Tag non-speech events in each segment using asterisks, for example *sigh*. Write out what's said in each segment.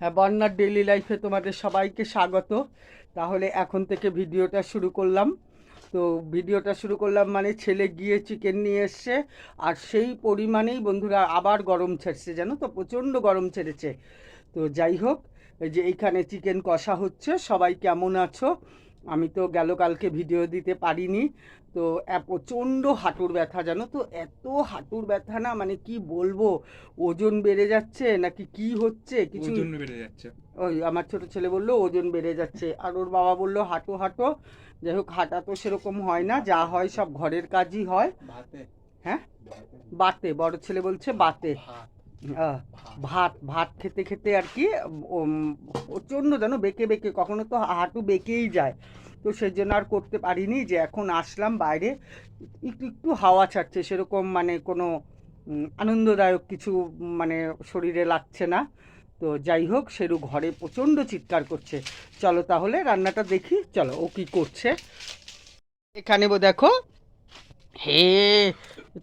হ্যাঁ বন্যার ডেইলি লাইফে তোমাদের সবাইকে স্বাগত। তাহলে এখন থেকে ভিডিওটা শুরু করলাম। তো ভিডিওটা শুরু করলাম মানে ছেলে গিয়ে চিকেন নিয়ে এসছে, আর সেই পরিমাণেই বন্ধুরা আবার গরম ছেড়ছে, জানো তো? প্রচণ্ড গরম ছেড়েছে। তো যাই হোক যে এইখানে চিকেন কষা হচ্ছে, সবাই কেমন আছো? আমি তো গেল কালকে ভিডিও দিতে পারিনি। তো প্রচণ্ড হাঁটুর ব্যথা জানো তো? এত হাঁটুর ব্যথা না মানে কি বলব? ওজন বেড়ে যাচ্ছে নাকি কি হচ্ছে? কিছু ওজন বেড়ে যাচ্ছে। ওই আমার ছোট ছেলে বলল ওজন বেড়ে যাচ্ছে। আর ওর বাবা বলল হাঁটো হাঁটো। যাই হোক হাঁটা তো সেরকম হয় না যা হয় সব ঘরের কাজই হয়। হ্যাঁ? বাতে বড় ছেলে বলছে বাতে। আহ, ভাত ভাত খেতে খেতে আর কি প্রচণ্ড জানো বেঁকে বেঁকে, কখনো তো হাঁটু বেঁকেই যায়। তো সেই জন্য আর করতে পারিনি যে এখন আসলাম বাইরে, একটু একটু হাওয়া ছাড়ছে, সেরকম মানে কোনো আনন্দদায়ক কিছু মানে শরীরে লাগছে না। তো যাই হোক, সেরু ঘরে প্রচণ্ড চিৎকার করছে। চলো তাহলে রান্নাটা দেখি, চলো ও কি করছে। এখানে দেখো, হে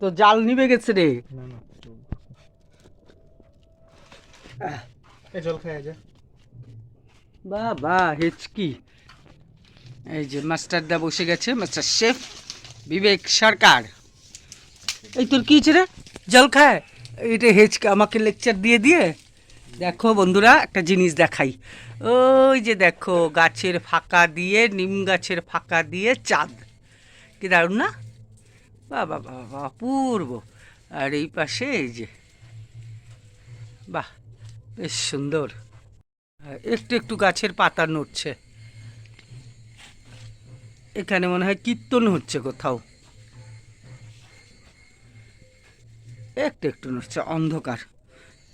তো জাল নিবে গেছে রে। না এই জল খাই যা। বাবা, হেচকি। এই যে মাস্টারদা বসে গেছে, মাস্টার শেফ বিবেক সরকার। এই তোর কি রে? জল খায় এইটা হেচকে, আমাকে লেকচার দিয়ে দিয়ে। দেখো বন্ধুরা, একটা জিনিস দেখাই। ওই যে দেখো, গাছের ফাঁকা দিয়ে, নিম গাছের ফাঁকা দিয়ে চাঁদ। কি দারুণ না? বাবা বাবা, অপূর্ব। আর এই পাশে এই যে, বাহ বেশ সুন্দর। হ্যাঁ, একটু একটু গাছের পাতা নড়ছে। এখানে মনে হয় কীর্তন হচ্ছে কোথাও। একটু একটু নড়ছে অন্ধকার।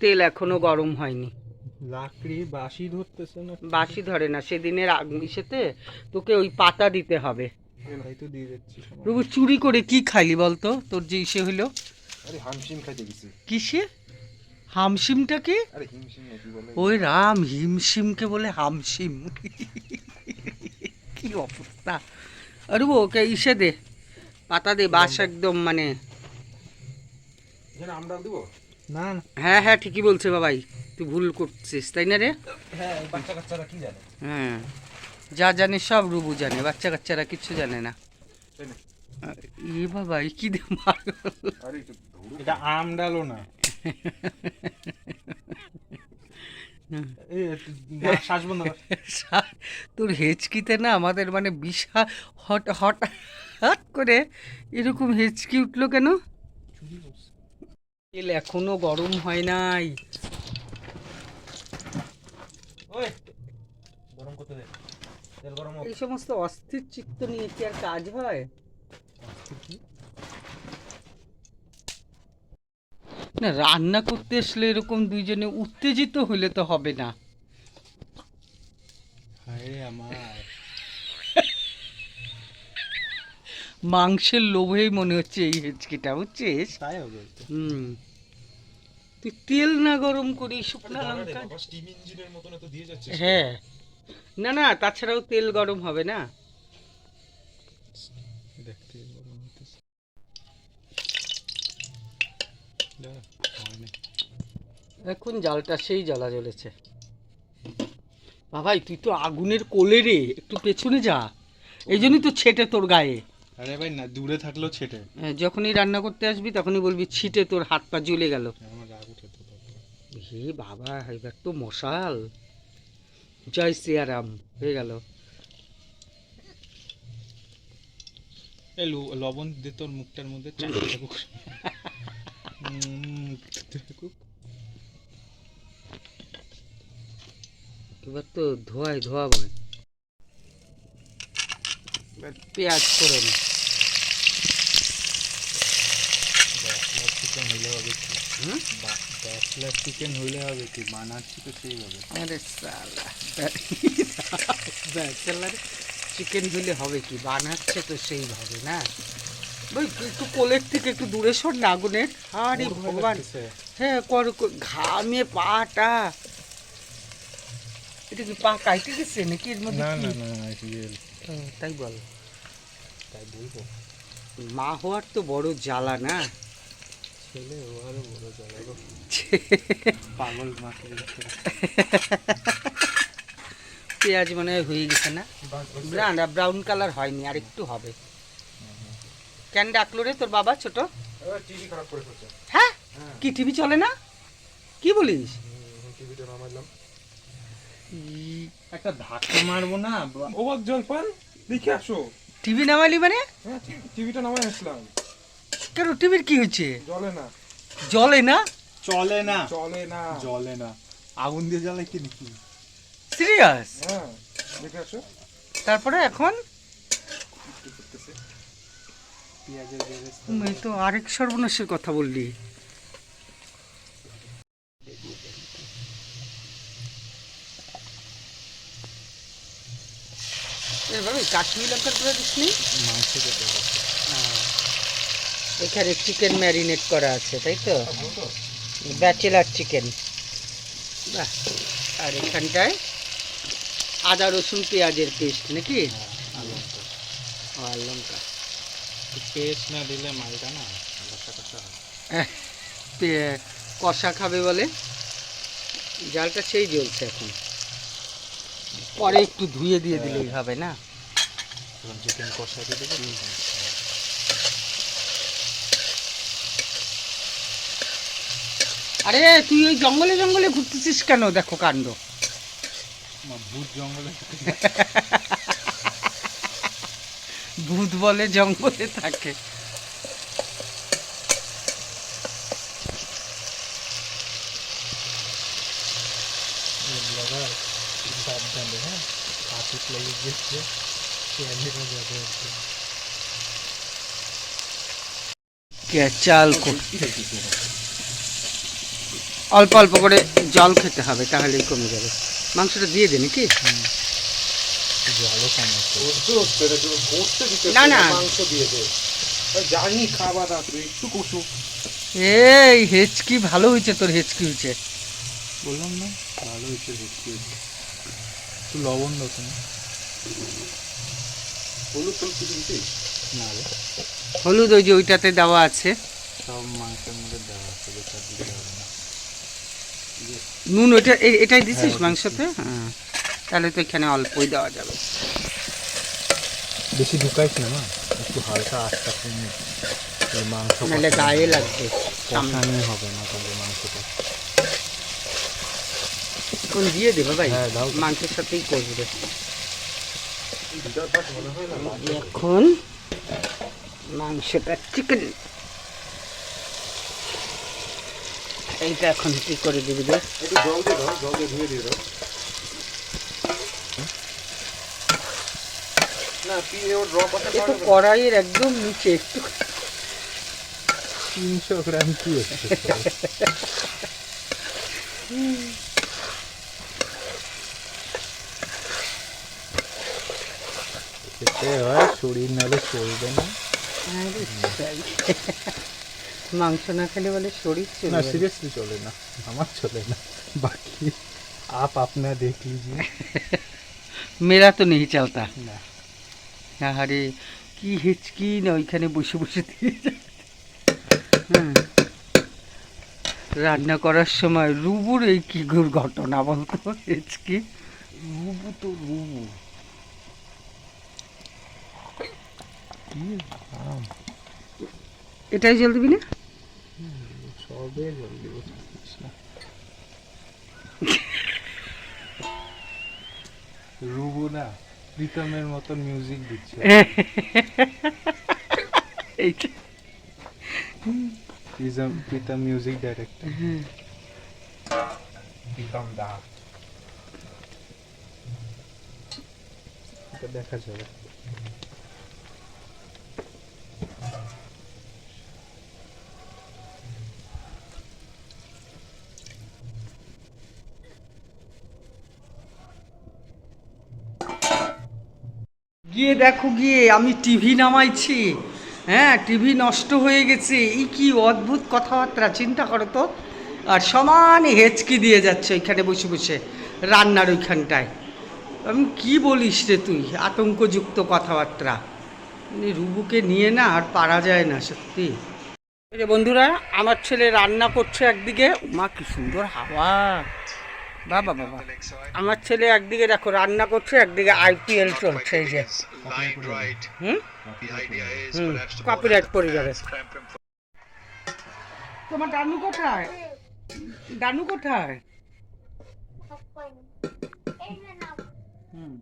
তেল এখনও গরম হয়নি। লাকড়ি বাসি ধরতেছে না? বাসি ধরে না সেদিনের আগ ইসেতে তোকে ওই পাতা দিতে হবে। যাচ্ছি। প্রভু চুরি করে কি খাইলি বলতো? তোর যে ইসে হইল। আরে হামশিম খাইতে গেছি। কিসে? হামসিমটা কি আরে হিমশিম নাকি বলে? ওই রাম হিমশিমকে বলে হামশিম। কি অবস্থা? আরে ওকে ইসে দে পাতা দে বাস একদম মানে। না হ্যাঁ হ্যাঁ ঠিকই বলছে বাবাই তুই ভুল করছিস তাই না রে? হ্যাঁ বাচ্চা কাচ্চারা কি জানে? হ্যাঁ যা জানে সব রুবু জানে বাচ্চা কাচ্চারা কিছু জানে না। এ বাবা কি দে মার এটা আম ডালো না। এ শ্বাস বন্ধ তোর হেঁচকিতে না আমাদের মানে বিশাল হট হট হট করে এরকম হেঁচকি উঠল কেন? তেল এখনও গরম হয় নাই। এই সমস্ত অস্থির চিত্ত নিয়ে কি আর কাজ হয়? না রান্না করতে আসলে এরকম দুইজনে উত্তেজিত হলে তো হবে না। মাংসের লোভেই মনে হচ্ছে এই হেঁচকিটা বুঝছিস? হুম। তুই তেল না গরম করি শুকনো লঙ্কা? হ্যাঁ। না না তাছাড়াও তেল গরম হবে না। এখন জালটা সেই জ্বালা জ্বলেছে। বাবাই তুই তো আগুনের কোলে রে একটু পেছনে যা। এই জন্যই তো ছেটে তোর গায়ে। আরে ভাই না দূরে থাকলেও ছেটে। হ্যাঁ, যখনই রান্না করতে আসবি তখনই বলবি ছিটে তোর হাত পা জ্বলে গেল। হে বাবা এবার তো মশাল। জয় সিয়ারাম হয়ে গেল। লবণ দে তোর মুখটার মধ্যে। *laughs* এবার তো ধোয়ায় ধোয়া এবার পেঁয়াজ করে নে। চিকেন হইলে হবে কি? ব্যাচলার চিকেন হইলে হবে কি বানাচ্ছি তো সেইভাবে আরে সালা। ব্যাচেলার চিকেন হলে হবে কি? বানাচ্ছে তো সেইভাবে না? ওই একটু কোলের থেকে একটু দূরে সর না আগুনের। আরে ভগবান। হ্যাঁ কর- ঘামে পাটা। এটা কি পা গেছে নাকি এর মধ্যে না না না রিয়েল তাই বল। তাই বলব। মা হওয়ার তো বড় জ্বালা না? খেলে ও আরও বড় জ্বালাবো পাগল মাকে পেঁয়াজ মনে হয় হয়ে গেছে না? ব্রাউন ব্রাউন কালার হয়নি আর একটু হবে। কেন ডাকলো রে তোর বাবা ছোট? টিভি খারাপ করে ফেলছে। হ্যাঁ? কি টিভি চলে না? কি বলিস? টিভিটা নামাইলাম। একটা ধাক্কা মারবো না? বা- ও জল দেখে আসো। টিভি নামালি মানে? হ্যাঁ টিভিটা নামাই আসলাম। কেন টিভির কি হয়েছে জলে না। জলে না? চলে না। চলে না। জলে না। আগুন দিয়ে জ্বালাই কি নাকি? সিরিয়াস? হ্যাঁ দেখে আসো। তারপরে এখন? কি করতেছে তুমি তো আরেক সর্বনাশের কথা বললি। এভাবে কাশ্মীর লঙ্কার গুঁড়ো মাংস খেতে এখানে চিকেন ম্যারিনেট করা আছে তাই তো? ব্যাচেলার চিকেন বাহ আর এখানটায় আদা রসুন পেঁয়াজের পেস্ট নাকি? আর লঙ্কা। পেস্ট না দিলে মালটা না হয় কষা খাবে বলে? জালটা সেই জ্বলছে এখন। পরে একটু ধুয়ে দিয়ে দিলেই হবে না? তখন চিকেন কষা দিয়ে দেবো। আরে তুই ওই জঙ্গলে জঙ্গলে ঘুরতেছিস কেন? দেখো কাণ্ড। ভূত জঙ্গলে ভূত বলে জঙ্গলে থাকে। সাবধান হ্যাঁ? হাতিত লেগে গেছে চাল অল্প অল্প করে জল খেতে হবে, তাহলেই কমে যাবে। মাংসটা দিয়ে দে নাকি? জানি খাবার না। একটু কষু এই, হেচকি ভালো হয়েছে তোর, হেচকি হয়েছে। বললাম না? ভালো হয়েছে ভর্তি হয়েছে। লবণ দাও হলুদ কিছু দিছিস না রে। হলুদ ওই যে ওইটাতে দেওয়া আছে। সব মাংসের মধ্যে দেওয়া আছে বেকার দিতে হবে না। নুন ওইটা এটাই দিছিস হ্যাঁ, মাংসতে? হ্যাঁ। তাহলে তো এখানে অল্পই দেওয়া যাবে। বেশি ঢুকাইস না না একটু হালকা আস্তে। এই মাংস নাহলে গায়ে লাগবে। সামনে হবে না তাহলে মাংসটা। এখন দিয়ে দেবে ভাই হ্যাঁ। মাংসের সাথেই করবে দুটার পাশ মনে হয় না এখন মাংসটা চিকেন এইটা এখন কি করে দিবি একটু কড়াইয়ের একদম নিচে একটু। তিনশো গ্রাম কি *laughs* খেতে হয় শরীর নাহলে চলবে না। মাংস না খেলে বলে শরীর না চলবে না। সিরিয়াসলি চলে না আমার চলে না। বাকি আপ আপনা দেখ লিজিয়ে মেরা তো নেই চলতা। না। আরে কি হেচকি না ওইখানে বসে বসে দিয়ে হ্যাঁ। রান্না করার সময় রুবুর এই কি ঘটনা বলতো হেচকি? রুবু তো রুবু কি আম এটাই জল দিবি না? সবে না রুবু না প্রীতমের মতন মিউজিক দিচ্ছে। *laughs* এইটা প্রীতম প্রীতম মিউজিক ডাইরেক্টর প্রীতম দা। এটা দেখা যাবে। গিয়ে দেখো গিয়ে, আমি টিভি নামাইছি। হ্যাঁ টিভি নষ্ট হয়ে গেছে। এই কি অদ্ভুত কথাবার্তা, চিন্তা করো তো। আর সমান হেঁচকি দিয়ে যাচ্ছে ওইখানে বসে বসে, রান্নার ওইখানটায়। আমি, কি বলিস রে তুই, আতঙ্কযুক্ত কথাবার্তা। মানে রুবুকে নিয়ে না আর পারা যায় না, সত্যি। বন্ধুরা, আমার ছেলে রান্না করছে একদিকে। মা, কি সুন্দর হাওয়া। বাবা বাবা। আমার ছেলে একদিকে দেখো রান্না করছে, একদিকে আইপিএল চলছে যে। হুম? কপিরাইট পড়ে যাবে। তোমার ডানু কোথায়? ডানু কোথায়? হুম।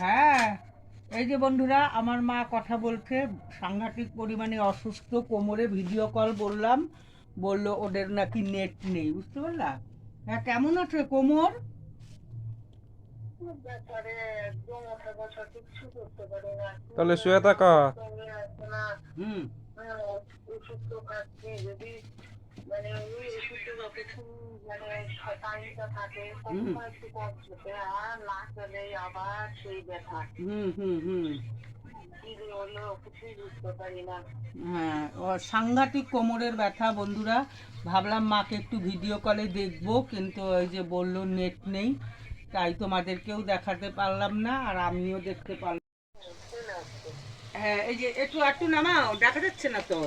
হ্যাঁ। এই যে বন্ধুরা আমার মা কথা বলছে সাংঘাতিক পরিমাণে অসুস্থ কোমরে ভিডিও কল বললাম বলল ওদের নাকি নেট নেই বুঝতে পারলা? হ্যাঁ কেমন আছে কোমর? তাহলে শুয়ে থাকা। হুম। হুম। হুম হুম হুম। হ্যাঁ ও সাংঘাতিক কোমরের ব্যথা বন্ধুরা। ভাবলাম মাকে একটু ভিডিও কলে দেখব কিন্তু ওই যে বলল নেট নেই। তাই তোমাদেরকেও দেখাতে পারলাম না আর আমিও দেখতে পারলাম হ্যাঁ এই যে একটু একটু নামাও দেখা যাচ্ছে না তো।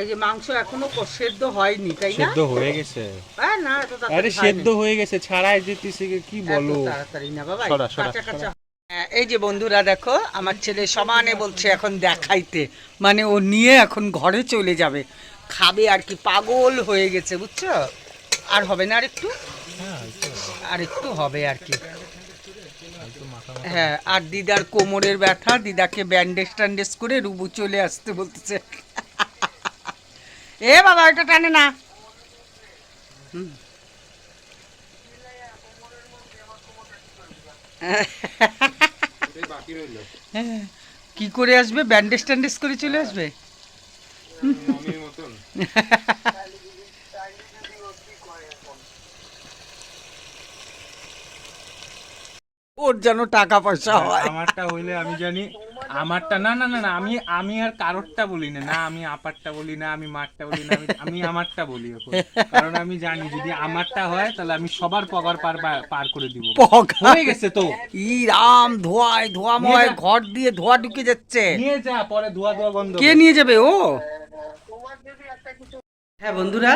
এই যে মাংস এখনও সেদ্ধ হয়নি তাই না? সেদ্ধ হয়ে গেছে। হ্যাঁ না এত আরে সেদ্ধ হয়ে গেছে ছাড়াই যেতেছে কি বলো? তাড়াতাড়ি না বাবা সরা, সরা, কাঁচা কাঁচা। হ্যাঁ, এই যে বন্ধুরা দেখো আমার ছেলে সমানে বলছে এখন দেখাইতে। মানে ও নিয়ে এখন ঘরে চলে যাবে। খাবে আর কি পাগল হয়ে গেছে বুঝছ? আর হবে না আর একটু হ্যাঁ আর একটু হবে আর কি। হ্যাঁ আর দিদার কোমরের ব্যথা দিদাকে ব্যান্ডেজ ট্যান্ডেজ করে রুবু চলে আসতে বলতেছে। এ বাবা ওইটা টানে না। হুম। বাকি রইল হ্যাঁ, কি করে আসবে? ব্যান্ডেজ ট্যান্ডেজ করে চলে আসবে? মমির মতন। *laughs* ওর যেন টাকা পয়সা হয়। আমারটা হইলে আমি জানি আমারটা না না না না আমি আমি আর কারোরটা বলি না না আমি আপারটা বলি না আমি মারটা বলি না আমি আমি আমারটা বলি এখন। কারণ আমি জানি যদি আমারটা হয় তাহলে আমি সবার পগার পার পার করে দিব। হয়ে গেছে তো। ই রাম ধোয়ায় ধোয়াময় ঘর দিয়ে ধোয়া ঢুকে যাচ্ছে। নিয়ে যা পরে ধোয়া ধোয়া বন্ধ কে নিয়ে যাবে ও? হ্যাঁ বন্ধুরা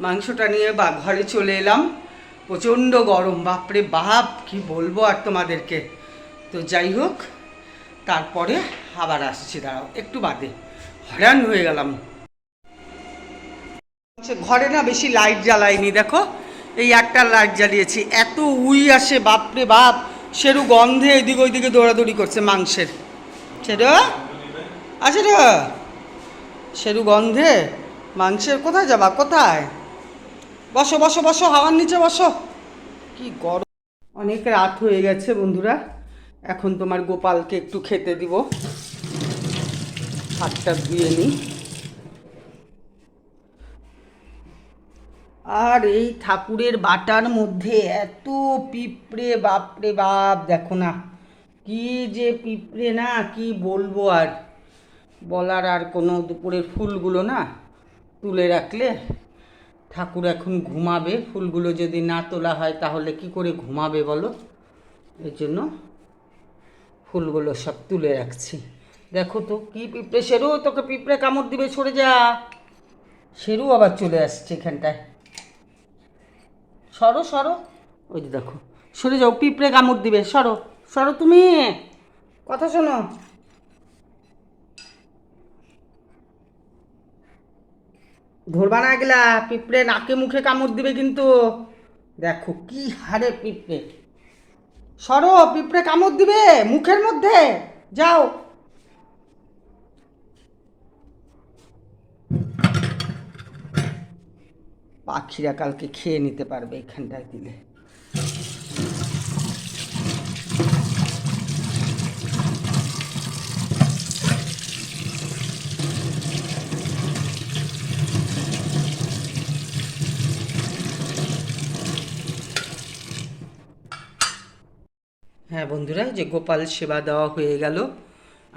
মাংসটা নিয়ে বা ঘরে চলে এলাম। প্রচণ্ড গরম, বাপরে বাপ, কি বলব আর তোমাদেরকে। তো যাই হোক, তারপরে আবার আসছি, দাঁড়াও, একটু বাদে। হয়রান হয়ে গেলাম। ঘরে না বেশি লাইট জ্বালাইনি দেখো। এই একটা লাইট জ্বালিয়েছি, এত উই আসে, বাপরে বাপ। সেরু গন্ধে এদিক ওইদিকে দৌড়াদৌড়ি করছে মাংসের। সেরু? আছে রে। সেরু গন্ধে মাংসের কোথায় যাবা? কোথায়? বসো বসো বসো, হাওয়ার নিচে বসো। কি গরম। অনেক রাত হয়ে গেছে বন্ধুরা। এখন তোমার গোপালকে একটু খেতে দিব। হাতটা ধুয়ে নিই আর এই ঠাকুরের বাটার মধ্যে এত পিঁপড়ে, বাপরে বাপ, দেখো না। কি যে পিঁপড়ে না, কি বলব আর। বলার আর কোনো দুপুরের ফুলগুলো না তুলে রাখলে ঠাকুর এখন ঘুমাবে, ফুলগুলো যদি না তোলা হয় তাহলে কি করে ঘুমাবে বলো? এই জন্য ফুলগুলো সব তুলে রাখছি। দেখো তো কি পিঁপড়ে সেরু তোকে পিঁপড়ে কামড় দিবে, সরে যা। সেরু আবার চলে আসছে এখানটায়। সরো সরো। ওই যে দেখো, সরে যাও, পিঁপড়ে কামড় দিবে, সরো সরো তুমি। কথা শোনো। ধরবা না গেলা পিঁপড়ে নাকে মুখে কামড় দিবে কিন্তু। দেখো কি হারে পিঁপড়ে। সরো, পিঁপড়ে কামড় দিবে মুখের মধ্যে, যাও। পাখিরা কালকে খেয়ে নিতে পারবে এখানটায় দিলে। হ্যাঁ বন্ধুরা, যে গোপাল সেবা দেওয়া হয়ে গেল।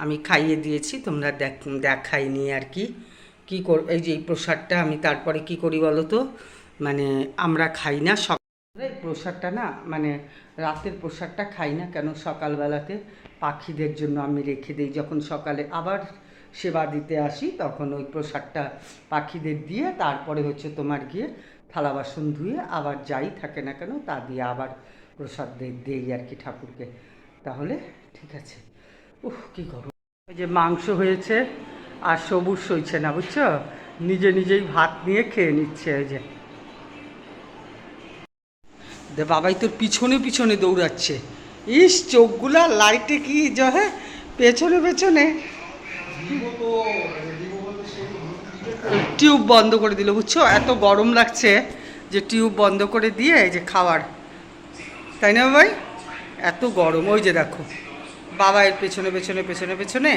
আমি খাইয়ে দিয়েছি, তোমরা দেখ দেখাইনি আর কি। কি কর, এই যে এই প্রসাদটা আমি তারপরে কি করি বলো তো? মানে আমরা খাই না, সক প্রসাদটা না মানে রাতের প্রসাদটা খাই না কেন? সকালবেলাতে পাখিদের জন্য আমি রেখে দিই। যখন সকালে আবার সেবা দিতে আসি, তখন ওই প্রসাদটা পাখিদের দিয়ে, তারপরে হচ্ছে তোমার গিয়ে থালা বাসন ধুয়ে আবার যাই থাকে না কেন, তা দিয়ে আবার প্রসাদ দেই আর কি ঠাকুরকে। তাহলে ঠিক আছে। উফ, কি গরম। এই যে মাংস হয়েছে আর সবুজ সইছে না, বুঝছ? নিজে নিজেই ভাত নিয়ে খেয়ে নিচ্ছে ওই যে। দে বাবাই তোর পিছনে পিছনে দৌড়াচ্ছে। ইস, চোখগুলা লাইটে কি জহে? পেছনে পেছনে। টিউব বন্ধ করে দিল, বুঝছ? এত গরম লাগছে যে টিউব বন্ধ করে দিয়ে এই যে খাবার তাই না ভাই এত গরম, ওই যে দেখো। বাবা এর পেছনে পেছনে পেছনে পেছনে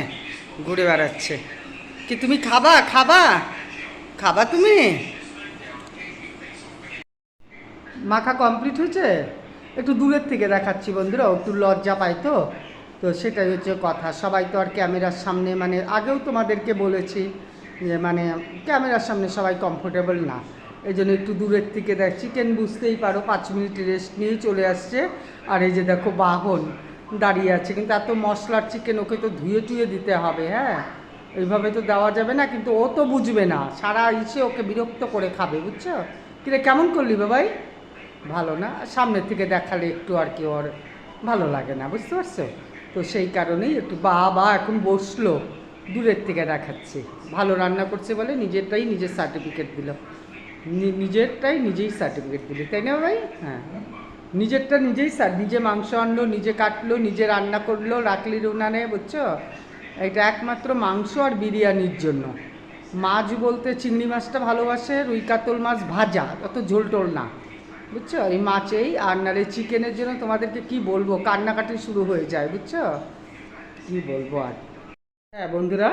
ঘুরে বেড়াচ্ছে। কি তুমি খাবা? খাবা? খাবা তুমি? মাখা কমপ্লিট হয়েছে? একটু দূরের থেকে দেখাচ্ছি বন্ধুরা, একটু লজ্জা পায় তো। তো সেটাই হচ্ছে কথা। সবাই তো আর ক্যামেরার সামনে মানে আগেও তোমাদেরকে বলেছি যে মানে ক্যামেরার সামনে সবাই কমফোর্টেবল না। এই জন্য একটু দূরের থেকে দেখ চিকেন বুঝতেই পারো, পাঁচ মিনিট রেস্ট নিয়েই চলে আসছে। আর এই যে দেখো বাহন দাঁড়িয়ে আছে, কিন্তু এত মশলার চিকেন ওকে তো ধুয়ে টুয়ে দিতে হবে হ্যাঁ? এইভাবে তো দেওয়া যাবে না, কিন্তু ও তো বুঝবে না। সারা ইসে ওকে বিরক্ত করে খাবে, বুঝছ? কিরে, কেমন করলি বাবাই? ভালো না? সামনের থেকে দেখালে একটু আর কি ওর ভালো লাগে না, বুঝতে পারছ? তো সেই কারণেই একটু বাবা এখন বসল, দূরের থেকে দেখাচ্ছে। ভালো রান্না করছে বলে নিজেরটাই নিজের সার্টিফিকেট দিল। নিজেরটাই নিজেই সার্টিফিকেট দিলি, তাই না ভাই? হ্যাঁ। নিজেরটা নিজেই নিজে মাংস আনলো, নিজে কাটলো, নিজে রান্না করল রাখলির উনানে বুঝছ? এটা একমাত্র মাংস আর বিরিয়ানির জন্য। মাছ বলতে চিংড়ি মাছটা ভালোবাসে, রুই কাতল মাছ ভাজা, অত ঝোল টোল না, বুঝছ? এই মাছেই আর নাহলে চিকেনের জন্য তোমাদেরকে কি বলব? কান্নাকাটি শুরু হয়ে যায়, বুঝছ? কি বলব আর? হ্যাঁ বন্ধুরা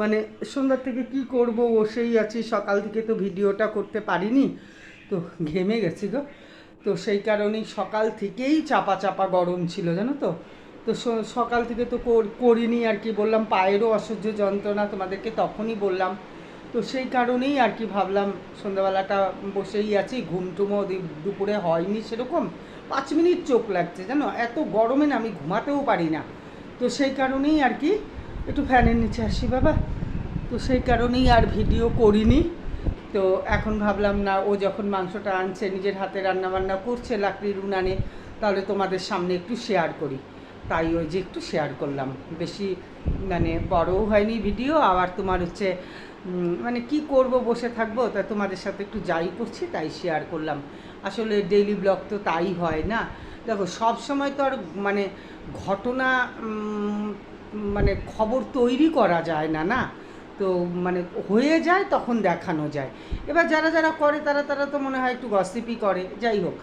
মানে সন্ধ্যার থেকে কি করব বসেই আছি, সকাল থেকে তো ভিডিওটা করতে পারিনি। তো ঘেমে গেছি গো। তো সেই কারণেই সকাল থেকেই চাপা চাপা গরম ছিল, জানো তো? তো সকাল থেকে তো করিনি আর কি, বললাম পায়েরও অসহ্য যন্ত্রণা তোমাদেরকে তখনই বললাম। তো সেই কারণেই আর কি ভাবলাম, সন্ধ্যাবেলাটা বসেই আছি, ঘুম টুমও দুপুরে হয়নি সেরকম। পাঁচ মিনিট চোখ লাগছে, জানো? এত গরমে না আমি ঘুমাতেও পারি না। তো সেই কারণেই আর কি একটু ফ্যানের নিচে আসি বাবা। তো সেই কারণেই আর ভিডিও করিনি। তো এখন ভাবলাম, না, ও যখন মাংসটা আনছে, নিজের হাতে রান্না বান্না করছে লাকড়ির উনানে তাহলে তোমাদের সামনে একটু শেয়ার করি। তাই ওই যে একটু শেয়ার করলাম। বেশি মানে বড়ও হয়নি ভিডিও, আবার তোমার হচ্ছে মানে কি করব, বসে থাকব, তা তোমাদের সাথে একটু যাই করছি, তাই শেয়ার করলাম। আসলে ডেইলি ব্লগ তো তাই হয় না। দেখো সব সময় তো আর মানে ঘটনা মানে খবর তৈরি করা যায় না না? তো মানে হয়ে যায় তখন দেখানো যায়। এবার যারা যারা করে তারা তারা তো মনে হয় একটু গসিপই করে, যাই হোক।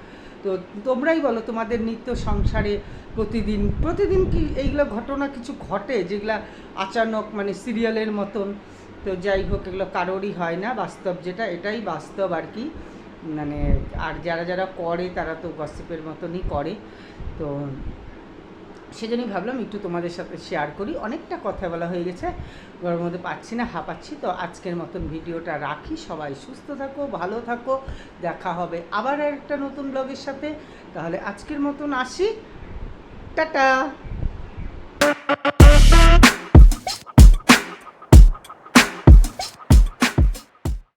তো তোমরাই বলো, তোমাদের নিত্য সংসারে প্রতিদিন প্রতিদিন কি এইগুলো ঘটনা কিছু ঘটে যেগুলা আচানক মানে সিরিয়ালের মতন? তো যাই হোক, এগুলো কারোরই হয় না, বাস্তব যেটা, এটাই বাস্তব আর কি। মানে আর যারা যারা করে তারা তো গসিপের মতনই করে। তো সেজন্যই ভাবলাম একটু তোমাদের সাথে শেয়ার করি। অনেকটা কথা বলা হয়ে গেছে, ঘরের মধ্যে পাচ্ছি না হাঁপাচ্ছি তো আজকের মতন ভিডিওটা রাখি। সবাই সুস্থ থাকো, ভালো থাকো, দেখা হবে আবার একটা নতুন ব্লগের সাথে। তাহলে আজকের মতন আসি। টাটা!